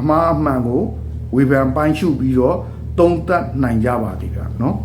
အမားအမှန်ကိုဝေဖန်ပိုင်းရှုပြီးတော့သုံးသပ်နိုင်ကြပါသည်ဗျာနော်